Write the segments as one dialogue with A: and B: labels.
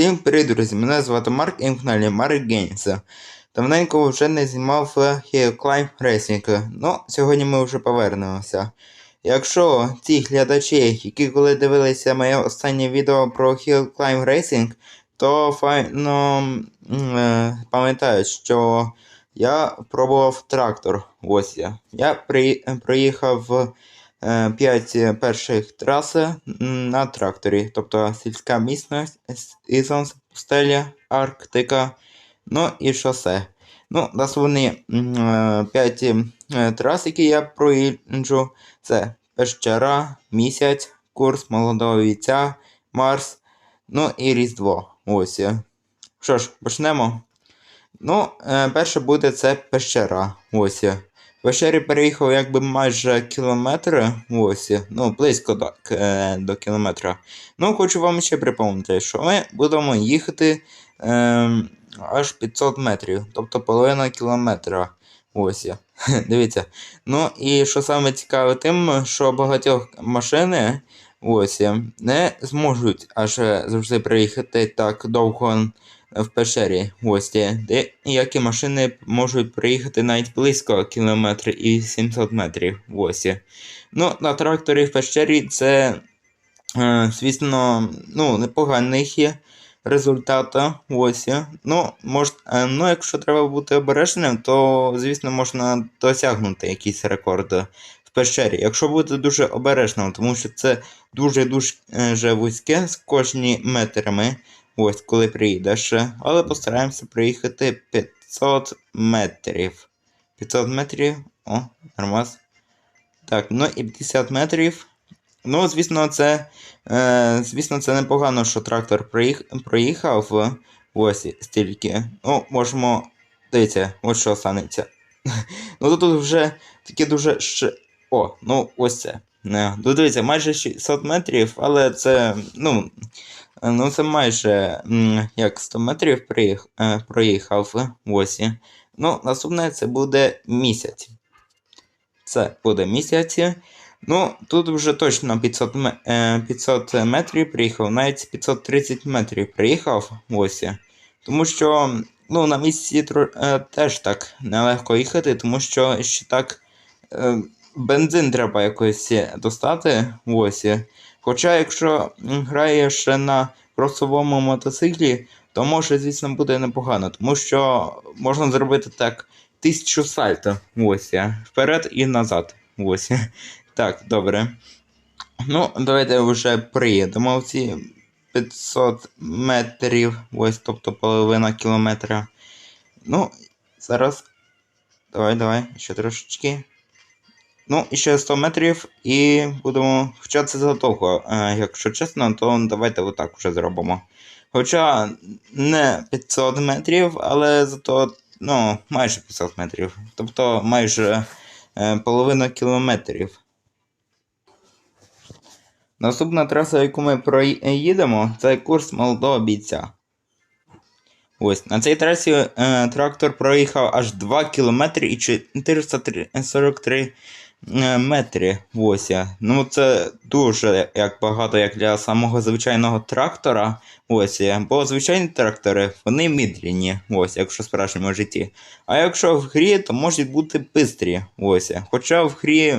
A: Всім привіт, друзі! Мене звати Марк і на каналі Mark Games. Давненько вже не знімав Hill Climb Racing. Ну, сьогодні ми вже повернемося. Якщо ті глядачі, які коли дивилися моє останнє відео про Hill Climb то файно е, пам'ятають, що я пробував трактор. Ось я. Я при, 5 перших трас на тракторі, тобто сільська місцевість, Ізонс, пустеля, Арктика, ну і шосе. Ну, наступні 5 трас, які я проїжджу, це Пещера, Місяць, Курс молодого війця, Марс, ну і Різдво. Ось. Що ж, почнемо. Ну, е, перше буде це пещера. Ось. В пещері переїхав якби майже кілометр. Ось. Ну, близько до, е, до кілометра. Ну, хочу вам ще припомнити, що ми будемо їхати е, аж 500 метрів, тобто половина кілометра. Ось. Дивіться. Ну і що саме цікаве тим, що багатьох машини ось не зможуть аж завжди приїхати так довго в пещері. Ось деякі машини можуть приїхати навіть близько кілометра і 700 метрів. Ось. Ну, на тракторі в пещері це, е, звісно, ну, непоганий є результат. Ось. Ну, мож, е, ну, якщо треба бути обережним, то, звісно, можна досягнути якийсь рекорд в пещері. Якщо бути дуже обережним, тому що це дуже-дуже вузьке з кожні метрами. Ось коли приїдеш. Але постараємося приїхати 500 метрів. 500 метрів. О, нормас. Так, ну і 50 метрів. Ну, звісно, це. Е, звісно, це непогано, що трактор проїх, проїхав. Ось стільки. Ну, можемо. Дивіться, ось що станеться. ну тут вже таке дуже ще. О, ну ось це. Не, ну, дивіться, майже 600 метрів, але це. ну. Ну, це майже як 100 метрів е, проїхав ось. Ну, наступне це буде місяць. Це буде місяць. Ну, тут вже точно 500 е, 500 метрів приїхав, навіть 530 метрів приїхав ось. Тому що ну, на місці е, теж так нелегко їхати, тому що ще так е, бензин треба якось достати. ось. Хоча, якщо граєш на кросовому мотоциклі, то може, звісно, буде непогано, тому що можна зробити так тисячу сальто. Ось вперед і назад. Ось. Так, добре. Ну, давайте вже приїдемо в ці 500 метрів, ось, тобто половина кілометра. Ну, зараз. Давай, давай, ще трошечки. Ну, і ще 100 метрів і будемо. Це задовго, е, якщо чесно, то давайте отак вже зробимо. Хоча не 500 метрів, але зато ну, майже 500 метрів. Тобто майже е, половина кілометрів. Наступна траса, яку ми проїдемо, це курс молодого бійця. Ось, на цій трасі е, трактор проїхав аж 2 км і 443 Е, метрі. Ось. Ну це дуже як багато як для самого звичайного трактора. Ось. Бо звичайні трактори вони мідлінні, ось, якщо в справжньому житті. А якщо в грі, то можуть бути бистрі. Ось. Хоча в грі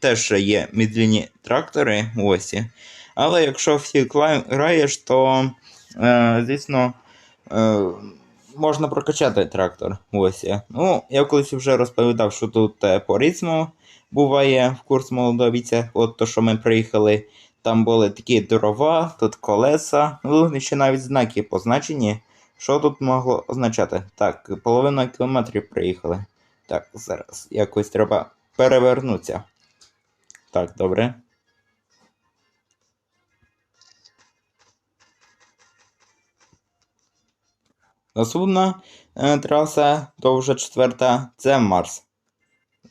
A: теж є мідлінні трактори. ось. Але якщо в Hillclimb граєш, то е, звісно. Е, Можна прокачати трактор. Ось. Ну, я колись вже розповідав, що тут е, по-різному буває в курс молодовіця. От то, що ми приїхали, там були такі дрова, тут колеса, ну, ще навіть знаки позначені. Що тут могло означати? Так, половина кілометрів приїхали. Так, зараз якось треба перевернутися. Так, добре. Наступна е, траса, то вже четверта, це Марс.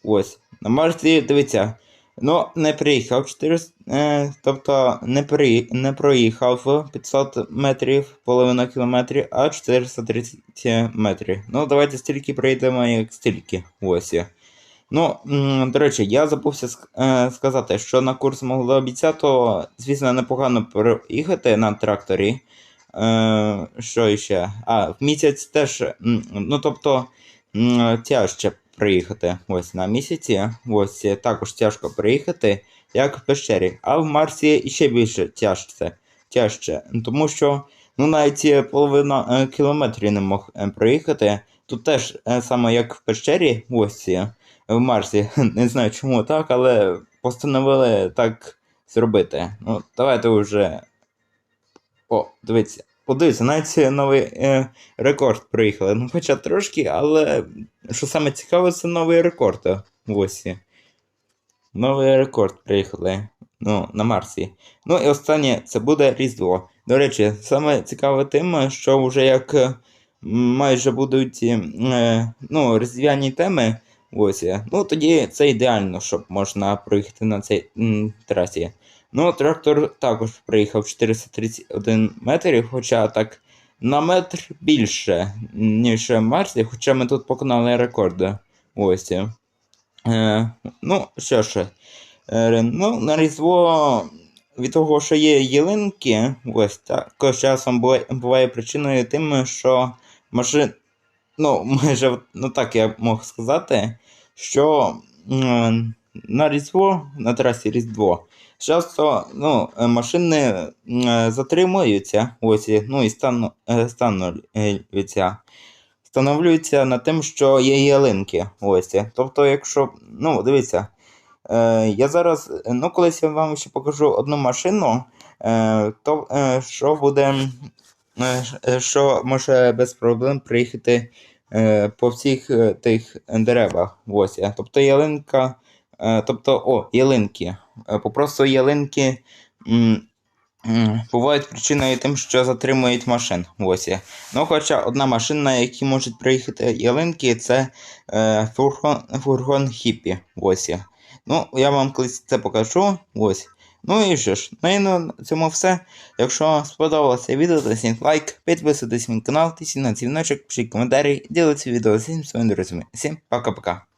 A: Ось. На Марсі, дивіться, ну, не приїхав 400, е, тобто не при, не проїхав 500 метрів, половина кілометрів, а 430 метрів. Ну, давайте стільки пройдемо, як стільки. Ось. Ну, до речі, я забувся е, сказати, що на курс молодого бійця, то, звісно, непогано проїхати на тракторі. Е, що ще? А, в місяць теж. Ну, тобто, тяжче приїхати ось на місяці. Ось е, також тяжко приїхати, як в пещері. А в Марсі ще більше тяжче. тяжче. Тому що ну, навіть е, половина е, кілометрів не мог проїхати. Тут теж саме як в пещері, ось в Марсі. Не знаю чому так, але постановили так зробити. Ну, давайте вже. О, дивіться. Подивіться, навіть новий е, рекорд приїхали. Ну, хоча трошки, але що саме цікаве, це новий рекорд. е, Ось. Новий рекорд приїхали. Ну, на Марсі. Ну і останнє це буде Різдво. До речі, саме цікаве тим, що вже як е, майже будуть е, ну, різдвяні теми. Ось. Ну тоді це ідеально, щоб можна проїхати на цій м, трасі. Ну, трактор також приїхав 431 метрів, хоча так на метр більше, ніж Марсі, хоча ми тут поконали рекорди. Ось. Е, ну, що ж. Е, ну, на Різдво від того, що є ялинки, ось також часом буває, буває причиною тим, що машин. Ну, майже ну так я можу сказати, що м, на Різдво, на трасі Різдво, часто ну, е, машини затримуються, ось, ну і стану, е, становлюються. Встановлюються на тим, що є ялинки. Ось. Тобто, якщо. Ну, дивіться. Е, я зараз, е, ну, колись я вам ще покажу одну машину, е, то е, що буде, е, е, що може без проблем приїхати е, по всіх е, тих деревах. Ось. е. Тобто ялинка, е, тобто, о, ялинки. Е, Попросту ялинки м, м, бувають причиною тим, що затримують машин. Ось. Ну, хоча одна машина, на якій можуть приїхати ялинки, це е, фургон, фургон хіпі. Ось. Ну, я вам колись це покажу. Ось. Ну і що ж, ну і на цьому все. Якщо вам сподобалося відео, то сніть лайк, підписуйтесь на мій канал, тисніть на дзвіночок, пишіть коментарі, діліться відео з своїми друзями. Всім пока-пока.